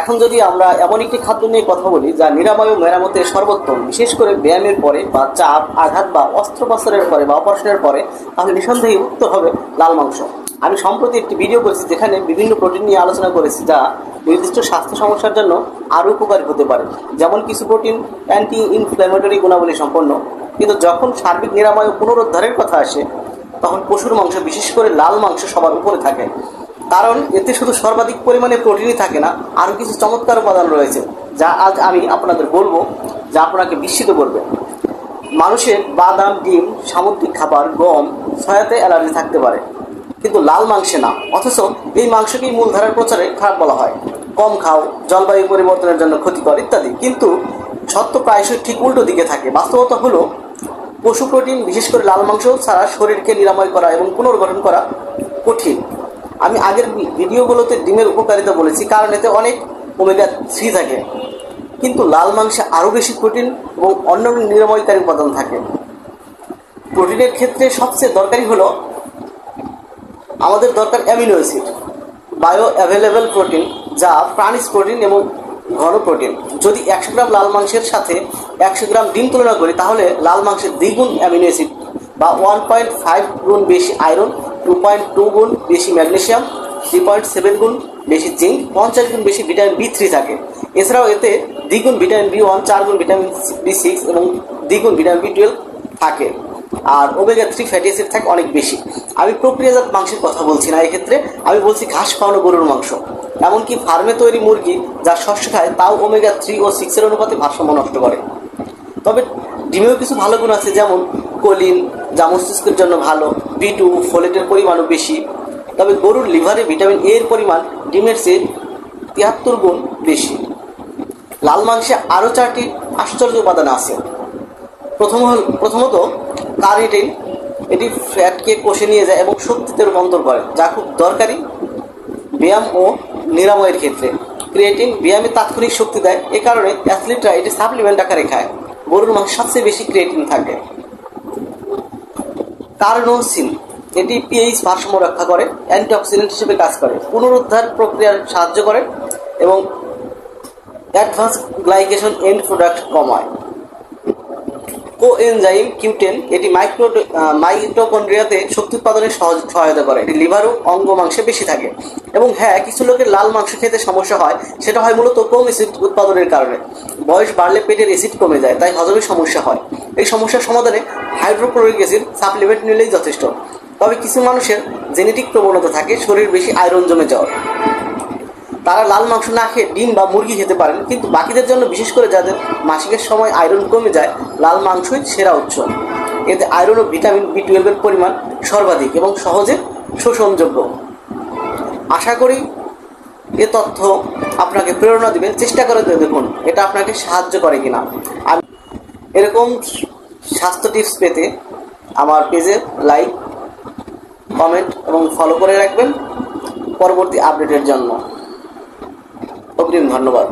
এখন যদি আমরা এমন একটি খাদ্য নিয়ে কথা বলি যা নিরাময় ও মেরামতের সর্বোত্তম, বিশেষ করে ব্যায়ামের পরে বা চাপ, আঘাত বা অস্ত্রোপচারের পরে বা অপারেশনের পরে, তাহলে নিঃসন্দেহে উত্তর হবে লাল মাংস। আমি সম্প্রতি একটি ভিডিও করেছি যেখানে বিভিন্ন প্রোটিন নিয়ে আলোচনা করেছি যা নির্দিষ্ট স্বাস্থ্য সমস্যার জন্য আরও উপকারী হতে পারে, যেমন কিছু প্রোটিন অ্যান্টি ইনফ্ল্যামেটরি গুণাবলী সম্পন্ন। কিন্তু যখন সার্বিক নিরাময় পুনরুদ্ধারের কথা আসে, তখন পশুর মাংস, বিশেষ করে লাল মাংস, সবার উপরে থাকে। কারণ এতে শুধু সর্বাধিক পরিমাণে প্রোটিনই থাকে না, আরও কিছু চমৎকার উপাদান রয়েছে, যা আজ আমি আপনাদের বলব, যা আপনাকে বিস্মিত করবে। মানুষের বাদাম, ডিম, সামুদ্রিক খাবার, গম, সয়াতে অ্যালার্জি থাকতে পারে, কিন্তু লাল মাংসে না, অথচ এই মাংসকেই মূলধারার প্রচারে খারাপ বলা হয়। কম খাও, জলবায়ু পরিবর্তনের জন্য ক্ষতিকর ইত্যাদি, কিন্তু সত্য প্রায়শই ঠিক উল্টো দিকে থাকে। বাস্তবতা হলো, পশু প্রোটিন, বিশেষ করে লাল মাংস ছাড়া শরীরকে নিরাময় করা এবং পুনর্গঠন করা কঠিন। আমি আগের ভিডিওগুলোতে ডিমের উপকারিতা বলেছি, কারণ এতে অনেক ওমেগা থ্রি থাকে। কিন্তু লাল মাংসে আরও বেশি প্রোটিন এবং অন্যান্য নিরাময়কারী উপাদান থাকে। প্রোটিনের ক্ষেত্রে সবচেয়ে দরকারি হলো আমাদের দরকার amino acid bio available protein যা প্রাণিজ প্রোটিন এবং ঘন প্রোটিন যদি একশো গ্রাম লাল মাংসের সাথে একশো গ্রাম ডিম তুলনা করি, তাহলে লাল মাংসের দ্বিগুণ অ্যামিনো অ্যাসিড বা ওয়ান পয়েন্ট ফাইভ গুণ বেশি আয়রন টু পয়েন্ট টু গুণ বেশি ম্যাগনেসিয়াম থ্রি পয়েন্ট সেভেন গুণ বেশি জিঙ্ক, পঞ্চাশ গুণ বেশি ভিটামিন বি থ্রি থাকে। এছাড়াও এতে দ্বিগুণ ভিটামিন বি ওয়ান চার গুণ ভিটামিন বি সিক্স এবং দ্বিগুণ ভিটামিন বি টুয়েলভ থাকে। আর ওমেগা থ্রি ফ্যাটি অ্যাসিড থাকে অনেক বেশি। আমি প্রক্রিয়াজাত মাংসের কথা বলছি না, এক্ষেত্রে আমি বলছি ঘাস খাওয়ানো গরুর মাংস। এমনকি ফার্মে তৈরি মুরগি যা শস্য খায়, তাও ওমেগা থ্রি ও সিক্সের অনুপাতে ভারসাম্য নষ্ট করে। তবে ডিমেও কিছু ভালো গুণ আছে, যেমন কোলিন যা মস্তিষ্কের জন্য ভালো বি টু ফোলেটের পরিমাণও বেশি। তবে গরুর লিভারে ভিটামিন এর পরিমাণ ডিমের চেয়ে তিয়াত্তর গুণ বেশি। লাল মাংসে আরও চারটি আশ্চর্য উপাদান আছে। প্রথম প্রথমত কার্নিটিন এটি ফ্যাটকে কষে নিয়ে যায় এবং শক্তিতে রূপান্তর করে, যা খুব দরকারি ব্যায়াম ও নিরাময়ের ক্ষেত্রে। ক্রিয়েটিন ব্যায়ামে তাৎক্ষণিক শক্তি দেয়, এ কারণে অ্যাথলিটরা এটি সাপ্লিমেন্ট আকারে খায়। গরুর মাংস সবচেয়ে বেশি ক্রিয়েটিন থাকে। কার্নোসিন এটি পিএইচ ভারসাম্য রক্ষা করে অ্যান্টিঅক্সিডেন্ট হিসেবে কাজ করে, পুনরুদ্ধার প্রক্রিয়ার সাহায্য করে এবং অ্যাডভান্স গ্লাইকেশন এন্ড প্রোডাক্ট কমায় কোএনজাইম কিউটেন এটি মাইক্রো মাইটোকন্ড্রিয়াতে শক্তি উৎপাদনে সহজ সহায়তা করে। এটি লিভার ও অঙ্গ মাংসে বেশি থাকে এবং হ্যাঁ কিছু লোকের লাল মাংস খেতে সমস্যা হয়, সেটা হয় মূলত কম অ্যাসিড উৎপাদনের কারণে। বয়স বাড়লে পেটের অ্যাসিড কমে যায়, তাই হজমের সমস্যা হয়। এই সমস্যার সমাধানে হাইড্রোক্লোরিক অ্যাসিড সাপ্লিমেন্ট নিলেই যথেষ্ট। তবে কিছু মানুষের জেনেটিক প্রবণতা থাকে শরীর বেশি আয়রন জমে যাওয়ার। তারা লাল মাংস না খেয়ে ডিম বা মুরগি খেতে পারেন, কিন্তু বাকিদের জন্য, বিশেষ করে যাদের মাসিকের সময় আয়রন কমে যায়, লাল মাংসই সেরা উৎস। এতে আয়রন ও ভিটামিন বি টুয়েলভের পরিমাণ সর্বাধিক এবং সহজে শোষণযোগ্য। আশা করি এ তথ্য আপনাকে প্রেরণা দিবে। চেষ্টা করে দেখুন, এটা আপনাকে সাহায্য করে কিনা। আমি এরকম স্বাস্থ্য টিপস পেতে আমার পেজে লাইক, কমেন্ট এবং ফলো করে রাখবেন। পরবর্তী আপডেটের জন্য অগ্রিম ধন্যবাদ।